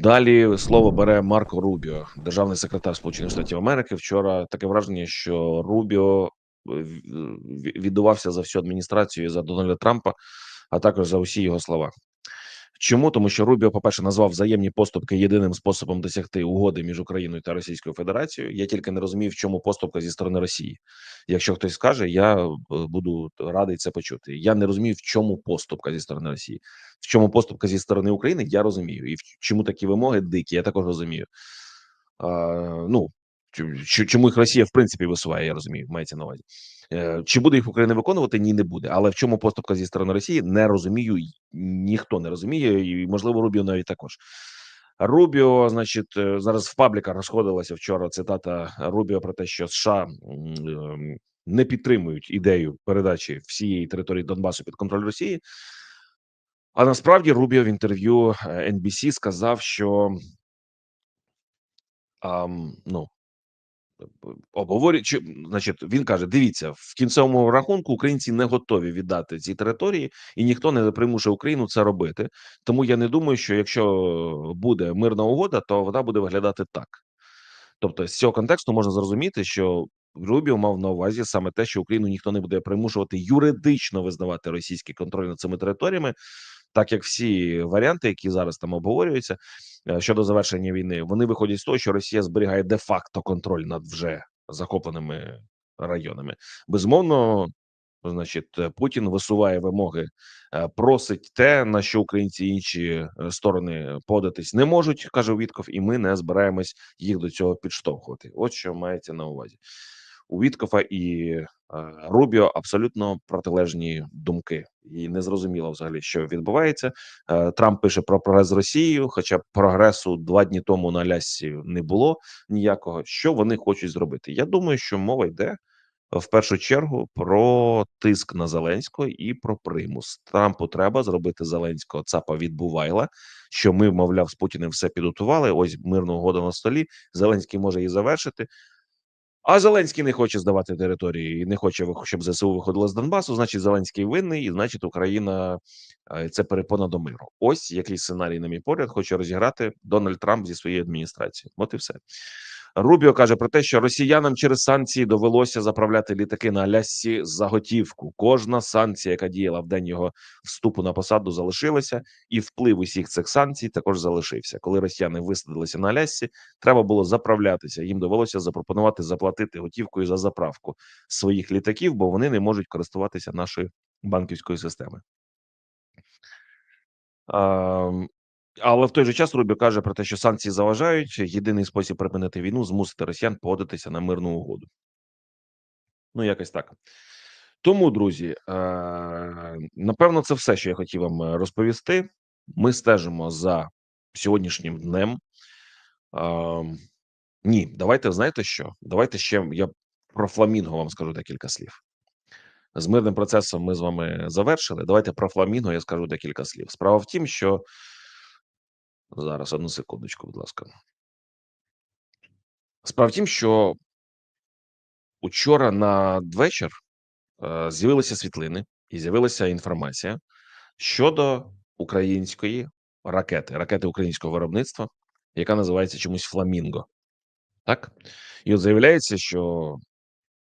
Далі слово бере Марко Рубіо, державний секретар Сполучених Штатів Америки. Вчора таке враження, що Рубіо е, віддувався за всю адміністрацію за Дональда Трампа, а також за усі його слова. Чому тому, що Рубіо, по перше, назвав взаємні поступки єдиним способом досягти угоди між Україною та Російською Федерацією. Я тільки не розумію, в чому поступка зі сторони Росії. Якщо хтось скаже, я е, буду радий це почути. Я не розумію, в чому поступка зі сторони Росії, в чому поступка зі сторони України. Я розумію, і в чому такі вимоги дикі. Я також розумію. А, ну чому їх Росія в принципі висуває, я розумію, мається на увазі. Е, Чи буде їх Україна виконувати? Ні, не буде. Але в чому поступка зі сторони Росії не розумію. Ніхто не розуміє, і можливо Рубіо навіть також. Рубіо, значить, е, зараз в пабліках розходилася вчора цитата Рубіо про те, що США ем, не підтримують ідею передачі всієї території Донбасу під контроль Росії. А насправді Рубіо в інтерв'ю е, NBC сказав, що ам, ну обговорюють, чи, значить, він каже: дивіться, в кінцевому рахунку українці не готові віддати ці території, і ніхто не примушує Україну це робити. Тому я не думаю, що якщо буде мирна угода, то вона буде виглядати так. Тобто, з цього контексту можна зрозуміти, що Рубіо мав на увазі саме те, що Україну ніхто не буде примушувати юридично визнавати російський контроль над цими територіями, так як всі варіанти, які зараз там обговорюються щодо завершення війни, вони виходять з того, що Росія зберігає де-факто контроль над вже захопленими районами. Безумовно, значить, е, Путін висуває вимоги, е, просить те, на що українці інші е, сторони податись не можуть, каже Вітков, і ми не збираємось їх до цього підштовхувати. От що мається на увазі. У Віткофа і е, Рубіо абсолютно протилежні думки, і не зрозуміло взагалі, що відбувається. Е, Трамп пише про прогрес з Росією, хоча прогресу два дні тому на Лясі не було ніякого. Що вони хочуть зробити? Я думаю, що мова йде в першу чергу про тиск на Зеленського і про примус. Трампу треба зробити Зеленського цапа відбувайла. Що ми, мовляв, з Путіним все підготували. Ось мирна угода на столі. Зеленський може її завершити. А Зеленський не хоче здавати території і не хоче, щоб ЗСУ виходило з Донбасу. Значить, Зеленський винний, і значить, Україна е, це перепона до миру. Ось який сценарій, на мій погляд, хоче розіграти Дональд Трамп зі своєю адміністрацією. От і все. Рубіо каже про те, що росіянам через санкції довелося заправляти літаки на Алясці за готівку. Кожна санкція, яка діяла в день його вступу на посаду, залишилася, і вплив усіх цих санкцій також залишився. Коли росіяни висадилися на Алясці, треба було заправлятися. Їм довелося запропонувати заплатити готівкою за заправку своїх літаків, бо вони не можуть користуватися нашою банківською системою. Але в той же час Рубіо каже про те, що санкції заважають. Єдиний спосіб припинити війну змусити росіян погодитися на мирну угоду. Ну, якось так. Тому, друзі, е, напевно, це все, що я хотів вам е, розповісти. Ми стежимо за сьогоднішнім днем. Ні, давайте знаєте що? Давайте ще я про фламінго вам скажу декілька слів. З мирним процесом ми з вами завершили. Давайте про фламінго я скажу декілька слів. Справа в тім, що зараз одну секундочку, будь ласка. Справа в тім, що учора надвечір е, з'явилися світлини і з'явилася інформація щодо української ракети, ракети українського виробництва, яка називається чомусь Фламінго. Так, і от заявляється, що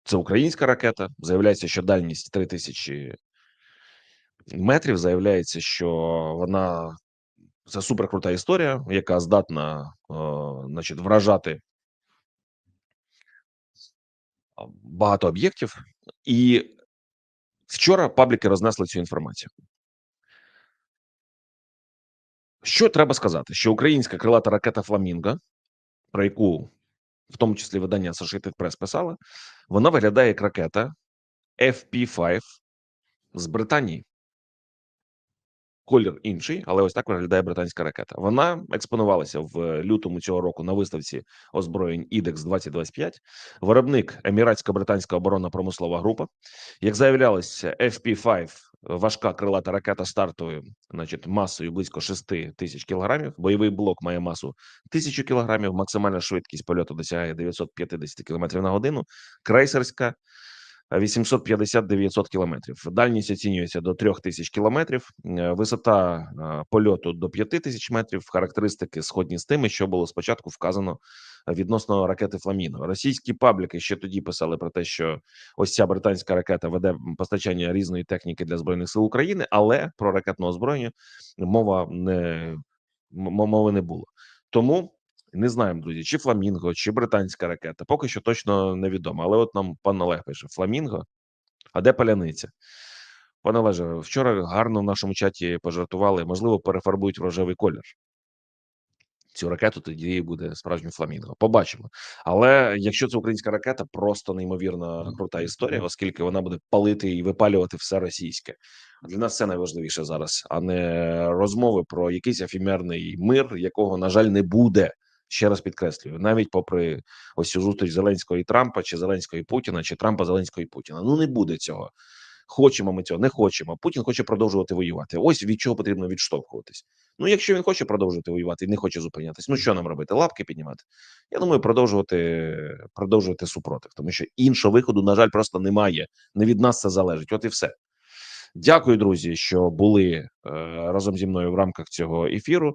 це українська ракета. Заявляється, що дальність 3000 метрів. Заявляється, що вона це суперкрута історія, яка здатна, е, значить, вражати багато об'єктів. І вчора пабліки рознесли цю інформацію. Що треба сказати? Що українська крилата ракета Фламінго, про яку в тому числі видання Associated Press писала, вона виглядає як ракета FP5 з Британії. Колір інший, але ось так виглядає британська ракета. Вона експонувалася в лютому цього року на виставці озброєнь IDEX 2025. Виробник Еміратсько-британська оборонна промислова група. Як заявлялося, FP5 важка крилата ракета стартовою, значить, масою близько 6 тисяч кілограмів. Бойовий блок має масу 1000 кілограмів. Максимальна швидкість польоту досягає 950 км на годину. Крейсерська 850-900 кілометрів. Дальність оцінюється до 3000 кілометрів, е, висота е, польоту до 5000 метрів. Характеристики сходні з тими, що було спочатку вказано відносно ракети Фламіно. Російські пабліки ще тоді писали про те, що ось ця британська ракета веде постачання різної техніки для збройних сил України, але про ракетне озброєння мова не мови не було. Тому не знаємо, друзі, чи Фламінго, чи британська ракета. Поки що точно невідомо. Але от нам пан Олег пише: Фламінго, а де паляниця? Пане Олеже, вчора гарно в нашому чаті пожартували. Можливо, перефарбують в рожевий колір. Цю ракету тоді буде справжнім фламінго. Побачимо. Але якщо це українська ракета, просто неймовірно крута історія, оскільки вона буде палити і випалювати все російське. Для нас це найважливіше зараз, а не розмови про якийсь ефемерний мир, якого на жаль не буде. Ще раз підкреслюю, навіть попри ось цю зустріч Зеленського і Трампа, чи Зеленського і Путіна, чи Трампа Зеленського і Путіна. Ну не буде цього. Хочемо ми цього, не хочемо. Путін хоче продовжувати воювати. Ось від чого потрібно відштовхуватись. Ну, якщо він хоче продовжувати воювати і не хоче зупинятись, ну що нам робити? Лапки піднімати? Я думаю, продовжувати продовжувати супротив, тому що іншого виходу, на жаль, просто немає. Не від нас це залежить. От і все. Дякую, друзі, що були е, разом зі мною в рамках цього ефіру.